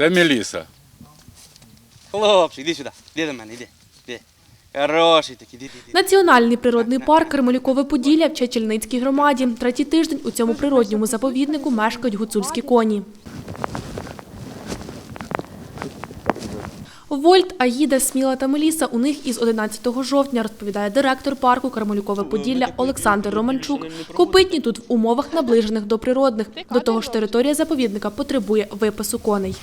Це Меліса. Хлопчик, іди сюди, іди до мене, іди. іди. Хороший такий, іди, іди. Національний природний парк Кармелюкове Поділля в Чечельницькій громаді. Третій тиждень у цьому природньому заповіднику мешкають гуцульські коні. Вольт, Аїда, Сміла та Меліса у них із 11 жовтня, розповідає директор парку Кармелюкове Поділля Олександр Романчук. Копитні тут в умовах наближених до природних. До того ж, територія заповідника потребує випасу коней.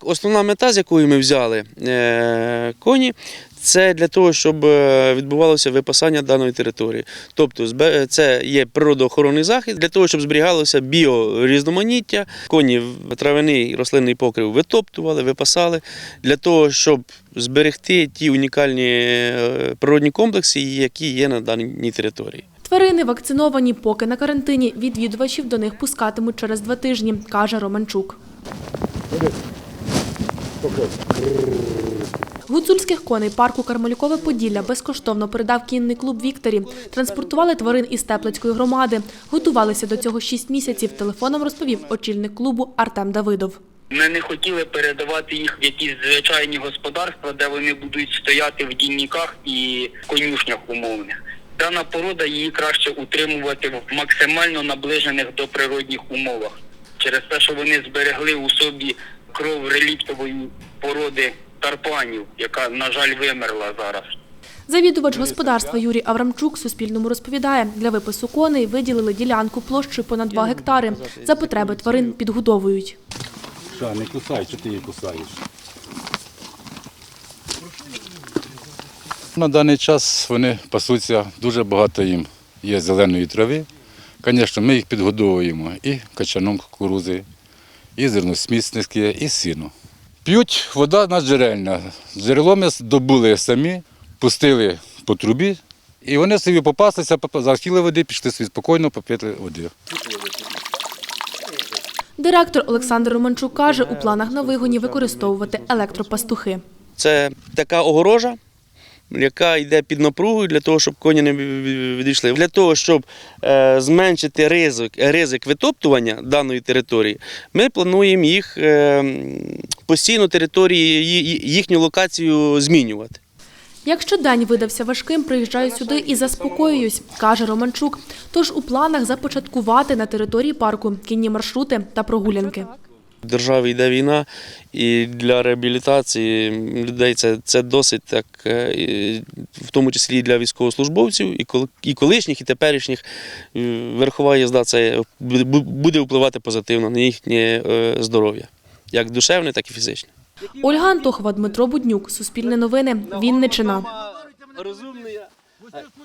Основна мета, з якою ми взяли е, коні, це для того, щоб е, відбувалося випасання даної території. Тобто збе- це є природоохоронний захід для того, щоб зберігалося біорізноманіття. Коні травяний рослинний покрив витоптували, випасали для того, щоб зберегти ті унікальні е, природні комплекси, які є на даній території. Тварини вакциновані, поки на карантині. Відвідувачів до них пускатимуть через два тижні, каже Романчук. Гуцульських коней парку Кармелюкове Поділля безкоштовно передав кінний клуб Вікторі. Транспортували тварин із Теплицької громади. Готувалися до цього шість місяців. Телефоном розповів очільник клубу Артем Давидов. Ми не хотіли передавати їх в якісь звичайні господарства, де вони будуть стояти в дійниках і конюшнях умовних. Дана порода її краще утримувати в максимально наближених до природних умовах, через те, що вони зберегли у собі кров реліктової породи тарпанів, яка, на жаль, вимерла зараз. Завідувач господарства Юрій Аврамчук Суспільному розповідає, для випису коней виділили ділянку площею понад 2 гектари. За потреби тварин підгодовують. Ша, не кусай, що ти її кусаєш? На даний час вони пасуться, дуже багато їм є зеленої трави. Звісно, ми їх підгодовуємо і качаном кукурузи, і зерносмісники, і сіно. П'ють вода наджерельна. Джерело ми добули самі, пустили по трубі, і вони собі попаслися, поп- захотіли води, пішли собі спокійно, попити води. Директор Олександр Романчук каже, у планах на вигоні використовувати електропастухи. Це така огорожа, яка йде під напругою для того, щоб коні не відійшли. Для того, щоб е, зменшити ризик, ризик витоптування даної території, ми плануємо їх е, постійно території, їхню локацію змінювати. Якщо день видався важким, приїжджаю сюди і заспокоююсь, каже Романчук. Тож у планах започаткувати на території парку кінні маршрути та прогулянки. В державі йде війна, і для реабілітації людей це, це досить так, е, в тому числі і для військовослужбовців, і і колишніх, і теперішніх. Е, Верхова їзда це буде- буде впливати позитивно на їхнє е, здоров'я, як душевне, так і фізичне. Ольга Антохова, Дмитро Буднюк, Суспільне новини, Вінничина.